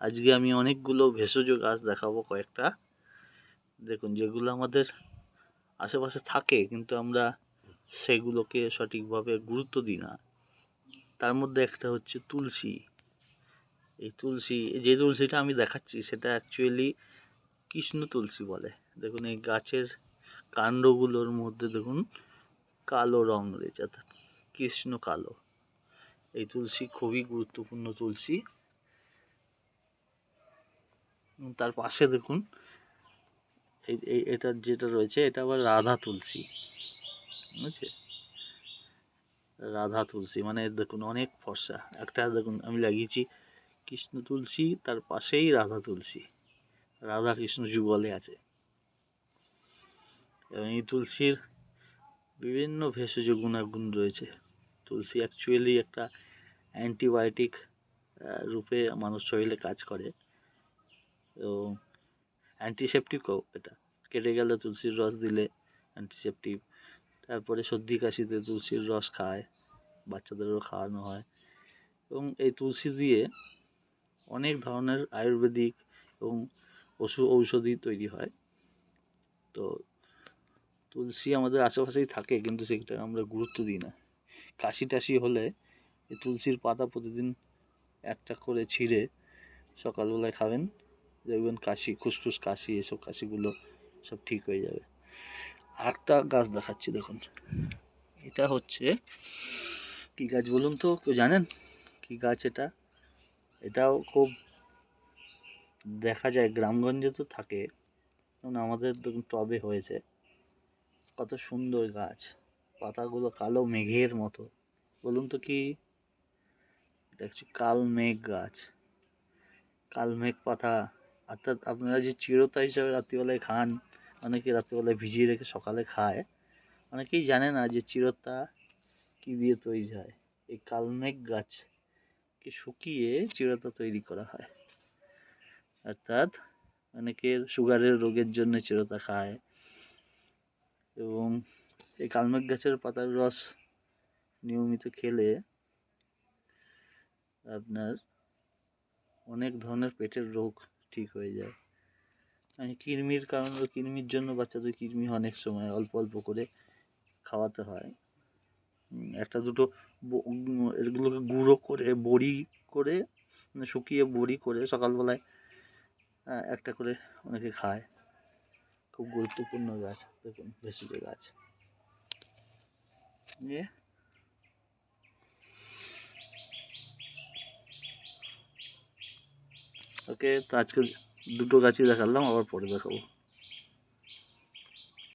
আজকে আমি অনেকগুলো ভেষজ গাছ দেখাবো কয়েকটা। দেখুন, যেগুলো আমাদের আশেপাশে থাকে, কিন্তু আমরা সেগুলোকে সঠিকভাবে গুরুত্ব দিই না। তার মধ্যে একটা হচ্ছে তুলসী। এই তুলসী, যে তুলসীটা আমি দেখাচ্ছি, সেটা অ্যাকচুয়ালি কৃষ্ণ তুলসী বলে। দেখুন, এই গাছের কাণ্ডগুলোর মধ্যে দেখুন, কালো রং রয়েছে, অর্থাৎ কৃষ্ণ কালো। এই তুলসী খুবই গুরুত্বপূর্ণ তুলসী। তার পাশে দেখুন। এই এটার যেটা রয়েছে, এটা আবার রাধা তুলসী। বুঝছে রাধা তুলসী মানে দেখুন, অনেক ফর্সা। একটা দেখুন, আমি লাগিয়েছি কৃষ্ণ তুলসী, তার পাশেই রাধা তুলসী। রাধা কৃষ্ণ যুগলে আছে। এবং এই তুলসীর বিভিন্ন ভেষজ গুণাগুণ রয়েছে। তুলসী অ্যাকচুয়ালি একটা অ্যান্টিবায়োটিক রূপে মানুষ শরীরে কাজ করে। এবং অ্যান্টিসেপটিকও এটা। কেটে গেলে তুলসীর রস দিলে অ্যান্টিসেপটিক তারপরে সর্দি কাশিতে তুলসীর রস খায়, বাচ্চাদেরও খাওয়ানো হয়। এবং এই তুলসী দিয়ে অনেক ধরনের আয়ুর্বেদিক এবং পশু ঔষধি তৈরি হয়। তো তুলসী আমাদের আশেপাশেই থাকে, কিন্তু সেটা আমরা গুরুত্ব দিই না। কাশি টাশি হলে এই তুলসীর পাতা প্রতিদিন একটা করে ছিঁড়ে সকালবেলায় খাবেন। দেখবেন কাশি, খুসখুস, কাশি, এসব কাশিগুলো সব ঠিক হয়ে যাবে। আরেকটা গাছ দেখাচ্ছি দেখুন। এটা হচ্ছে কি গাছ বলুন তো, কেউ জানেন? কি গাছ এটা? এটাও খুব দেখা যায়, গ্রামগঞ্জে তো থাকে। যেমন আমাদের দেখুন টবে হয়েছে। কত সুন্দর গাছ। পাতাগুলো কালো মেঘের মতো। বলুন তো কি? এটা হচ্ছে কাল মেঘ গাছ। কাল মেঘ পাতা। অর্থাৎ আপনারা যে চিরতা হিসাবে রাত্রিবেলায় খান, অনেকে রাত্রিবেলায় ভিজিয়ে রেখে সকালে খায়, অনেকেই জানে না যে চিরতা কী দিয়ে তৈরি হয়। এই কালমেঘ গাছকে শুকিয়ে চিরতা তৈরি করা হয়। অর্থাৎ অনেকের সুগারের রোগের জন্য চিরতা খায় এবং এই কালমেঘ গাছের পাতার রস নিয়মিত খেলে আপনার অনেক ধরনের পেটের রোগ ঠিক হয়ে যায়। মানে কৃমির কারণে কৃমির জন্য বাচ্চাদের কৃমি অনেক সময় অল্প অল্প করে খাওয়াতে হয়। একটা দুটো এগুলোকে গুঁড়ো করে, বড়ি করে মানে শুকিয়ে বড়ি করে সকালবেলায় একটা করে অনেকে খায়। খুব গুরুত্বপূর্ণ গাছ, দেখুন, ভেষজ গাছ। নিয়ে ওকে তো আজকে দুটো গাছই দেখালাম আবার পরে দেখাবো।